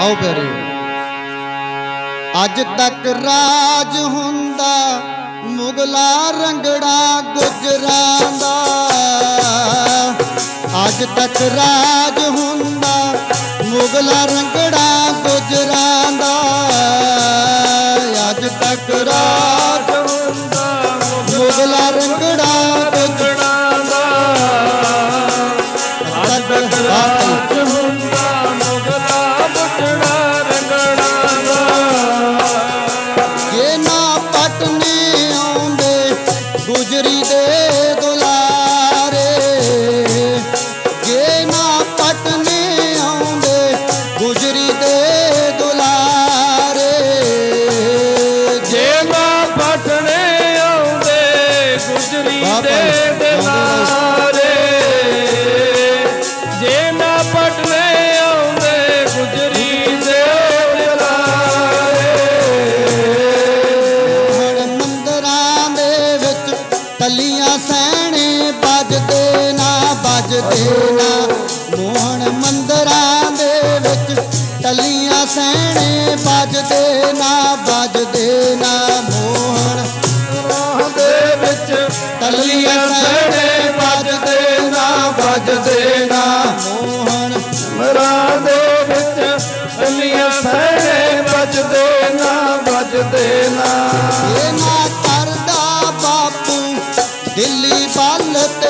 ਆਓ ਪਿਆਰੇ ਅੱਜ ਤੱਕ ਰਾਜ ਹੁੰਦਾ, ਮੁਗਲਾ ਰੰਗੜਾ ਗੁਜਰਾਂ ਦਾ। ਅੱਜ ਤੱਕ ਰਾਜ ਹੁੰਦਾ, ਮੁਗਲਾ ਰੰਗ गुजरी दे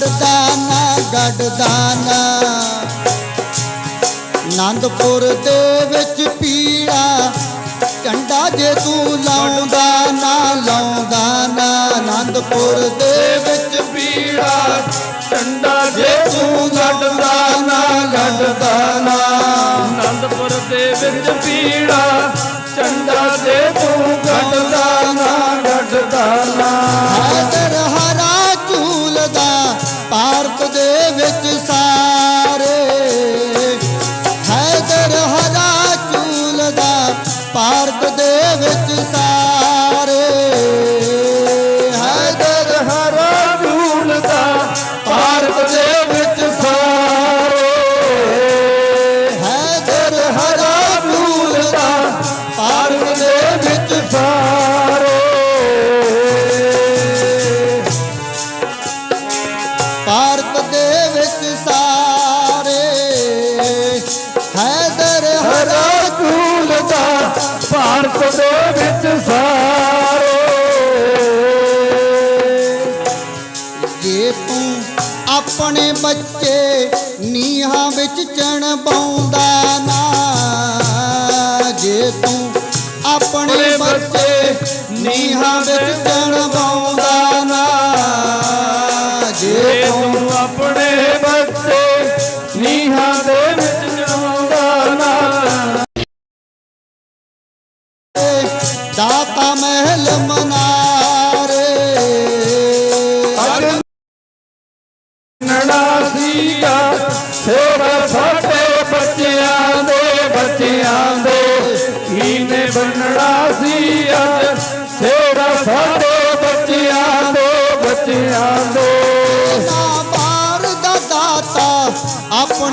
ਗੱਡਦਾ ਦੇ ਵਿੱਚ ਪੀੜਾ, ਝੰਡਾ ਜੇ ਤੂੰ ਲਾਉਂਦਾ ਨਾ ਲਾਉਂਦਾ ਨਾ। ਆਨੰਦਪੁਰ ਦੇ ਵਿੱਚ ਪੀੜਾ, ਝੰਡਾ ਜੇ ਤੂੰ ਗੱਡਦਾ ਨਾ ਗੱਡਦਾ ਨਾ। ਆਨੰਦਪੁਰ ਦੇ ਵਿੱਚ ਪੀੜਾ ਤੂੰ ਆਪਣੇ ਬੱਚੇ ਨੀਹਾਂ ਵਿੱਚ ਚਣ ਪਾਉਂਦਾ ਨਾ ਜੇ ਤੂੰ ਆਪਣੇ ਬੱਚੇ ਨੀਹਾਂ ਵਿੱਚ ਚਣ ਪਾਉਂਦਾ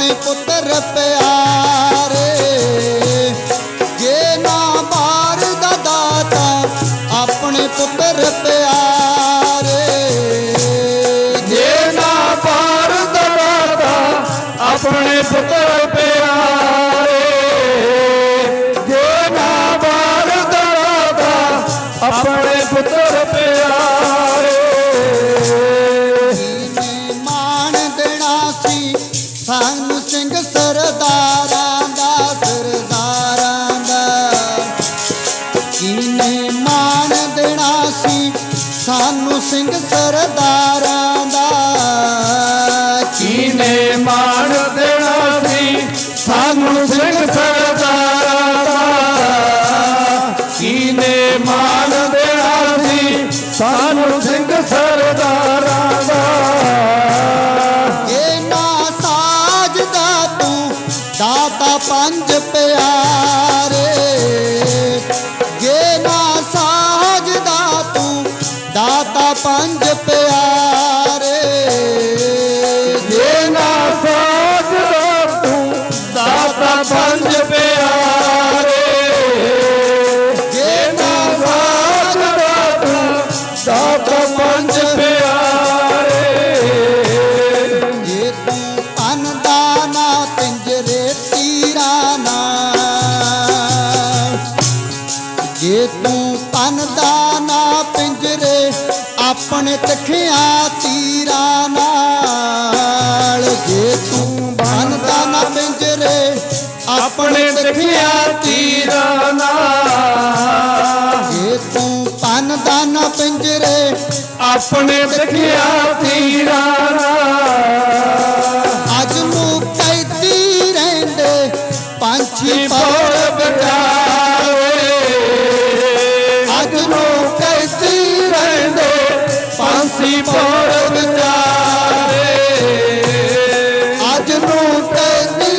ਜਾਣੇ ਪੁੱਤਰ ਪਿਆਰੇ, ਜੇ ਨਾ ਬਾਰ ਦਾ ਆਪਣੇ ਪੁੱਤਰ ਪਿਆਰੇ। ਜੇ ਨਾ ਬਾਰ ਦਾ ਆਪਣੇ ਪੁੱਤਰ ਪਿਆਰੇ ਬਾਰ ਦਾ ਆਪਣੇ ਪੁੱਤਰ ਸਿੰਘ ਸਰਦਾਰਾਂ ਦਾ। ਚੀਨੇ ਮਾਰ ਦੇਣਾ ਸੀ? ਸਾਨੂੰ ਸਿੰਘ ਸਰਦਾਰਾਂ ਦਾ। ਚੀਨੇ ਮਾਰ ਦੇਣਾ ਸੀ? ਸਾਨੂੰ ਸਿੰਘ ਸਰਦਾਰਾਂ ਦਾ। ਇਹ ਨਾ ਸਾਜਦਾ ਤੂੰ ਦਾਤਾ ਪੰਜ ਪਿਆਰ। ਪੰਜ ਆਪਣੇ ਤਖਿਆ ਤੀਰਾ ਨਾਲ। ਜੇ ਤੂੰ ਬੰਨਦਾ ਨਾ ਪਿੰਜਰੇ ਆਪਣੇ ਤਖਿਆ ਤੀਰਾ ਨਾਲ। ਜੇ ਤੂੰ ਬੰਨਦਾ ਨਾ ਪਿੰਜਰੇ ਆਪਣੇ ਤਖਿਆ ਤੀਰਾ ਨਾਲ। ਅੱਜ ਮੁਕਤੀ ਰਹਿੰਦੇ ਪੰਛੀ ਪਰ Stand